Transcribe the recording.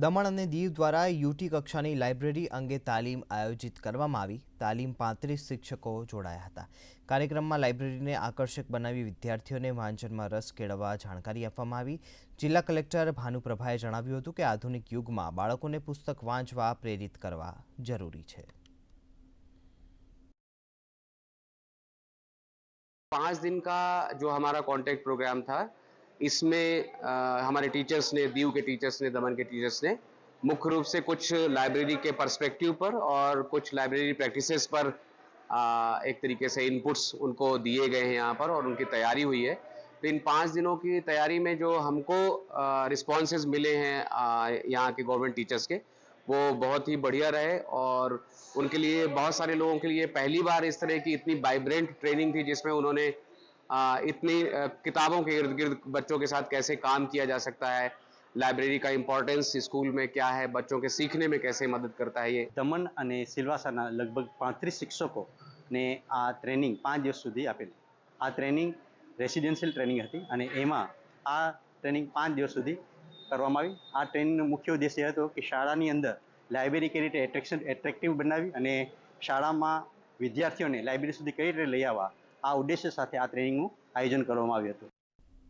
દમણ અને દીવ દ્વારા યુટી કક્ષાની લાઇબ્રેરી અંગે તાલીમ આયોજિત કરવામાં આવી તાલીમ પાંત્રીસ શિક્ષકો જોડાયા હતા કાર્યક્રમમાં લાઇબ્રેરીને આકર્ષક બનાવી વિદ્યાર્થીઓને વાંચનમાં રસ કેળવવા જાણકારી આપવામાં આવી જિલ્લા કલેક્ટર ભાનુપ્રભાએ જણાવ્યું હતું કે આધુનિક યુગમાં બાળકોને પુસ્તક વાંચવા પ્રેરિત કરવા જરૂરી છે पाँच दिन का जो हमारा कॉन्टेक्ट प्रोग्राम था इसमें अ, हमारे टीचर्स ने दीव के टीचर्स ने दमन के टीचर्स ने मुख्य रूप से कुछ लाइब्रेरी के पर्सपेक्टिव पर और कुछ लाइब्रेरी प्रैक्टिसेस पर अ, एक तरीके से इनपुट्स उनको दिए गए हैं यहाँ पर और उनकी तैयारी हुई है। तो इन पाँच दिनों की तैयारी में जो हमको रिस्पॉन्सेज मिले हैं यहाँ के गवर्नमेंट टीचर्स के वो बहुत ही बढ़िया रहे और उनके लिए बहुत सारे लोगों के लिए पहली बार इस तरह की इतनी वाइब्रेंट ट्रेनिंग थी जिसमें उन्होंने इतनी अ, किताबों के इर्द गिर्द बच्चों के साथ कैसे काम किया जा सकता है लाइब्रेरी का इम्पोर्टेंस स्कूल में क्या है बच्चों के सीखने में कैसे मदद करता है ये દમણ અને સિલવાસાના લગભગ પાંત્રીસ શિક્ષકોને આ ટ્રેનિંગ પાંચ દિવસ સુધી આપેલી આ ટ્રેનિંગ રેસિડેન્શિયલ ટ્રેનિંગ હતી અને એમાં આ ટ્રેનિંગ પાંચ દિવસ સુધી કરવામાં આવી આ ટ્રેનિંગનો મુખ્ય ઉદ્દેશ એ હતો કે શાળાની અંદર લાઇબ્રેરી કઈ રીતે એટ્રેક્શન એટ્રેક્ટિવ બનાવી અને શાળામાં વિદ્યાર્થીઓને લાઇબ્રેરી સુધી કઈ રીતે લઈ આવવા આ ઉદ્દેશ્ય સાથે આ ટ્રેનિંગનું આયોજન કરવામાં આવ્યું હતું.